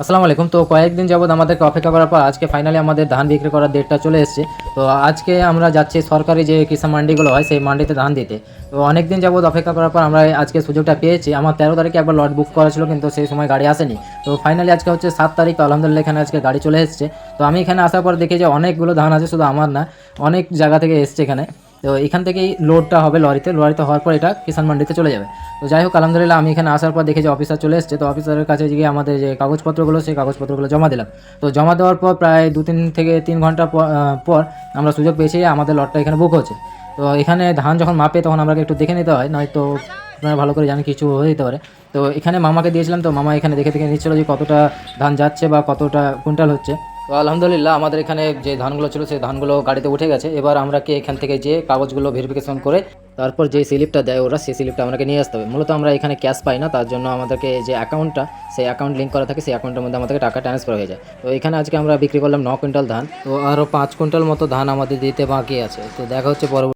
আসসালামু আলাইকুম। তো কয়েকদিন যাবত আমাদেরকে অপেক্ষা করার পর আজকে ফাইনালি আমাদের ধান বিক্রি করার ডেটটা চলে এসেছে। তো আজকে আমরা যাচ্ছি সরকারি যে কিষাণ মান্ডিগুলো হয় সেই মান্ডিতে ধান দিতে। তো অনেক দিন যাবত অপেক্ষা করার পর আমরা আজকে সুযোগটা পেয়েছি। আমার তেরো তারিখে একবার লট বুক করা ছিল, কিন্তু সেই সময় গাড়ি আসেনি। তো ফাইনালি আজকে হচ্ছে সাত তারিখ আলহামদুলিল্লাহ এখানে আজকে গাড়ি চলে এসেছে। তো আমি এখানে আসার পর দেখি যে অনেকগুলো ধান আছে, শুধু আমার না, অনেক জায়গা থেকে এসছে এখানে। তো এখান থেকেই লোডটা হবে লরিতে। লরিতে হওয়ার পর এটা কিষাণ মান্ডিতে চলে যাবে। তো যাই হোক, আলহামদুলিল্লাহ আমি এখানে আসার পর দেখি যে অফিসার চলে এসেছে। তো অফিসারের কাছে গিয়ে আমাদের যে কাগজপত্রগুলো, সেই কাগজপত্রগুলো জমা দিলাম। তো জমা দেওয়ার পর প্রায় দু তিন থেকে তিন ঘণ্টা পর আমরা সুযোগ পেয়েছি, আমাদের লটটা এখানে বুক হচ্ছে। তো এখানে ধান যখন মাপে তখন আমাকে একটু দেখে নিতে হয়, নয়তো আপনারা ভালো করে জানি কিছু হয়ে যেতে পারে। তো এখানে মামাকে দিয়েছিলাম, তো মামা এখানে দেখে দেখে নিচ্ছিল যে কতটা ধান যাচ্ছে বা কতটা কুইন্টাল হচ্ছে। তো আলহামদুলিল্লাহ, আমাদের এখানে যে ধানগুলো ছিল সেই ধানগুলো গাড়িতে উঠে গেছে। এবার আমরা কি এখান থেকে যে কাগজগুলো ভেরিফিকেশন করে তারপর যে স্লিপটা দেয় ওরা, সেই স্লিপটা আমাকে নিয়ে আসতে হবে। মূলত আমরা এখানে ক্যাশ পাই না, তার জন্য আমাদেরকে যে অ্যাকাউন্টটা সেই অ্যাকাউন্ট লিঙ্ক করা থাকে, সেই অ্যাকাউন্টের মধ্যে আমাদেরকে টাকা ট্রান্সফার হয়ে যায়। তো এখানে আজকে আমরা বিক্রি করলাম ন কুইন্টাল ধান। তো আরও পাঁচ কুইন্টাল মতো ধান আমাদের দিতে বাকি আছে। তো দেখা হচ্ছে পরবর্তী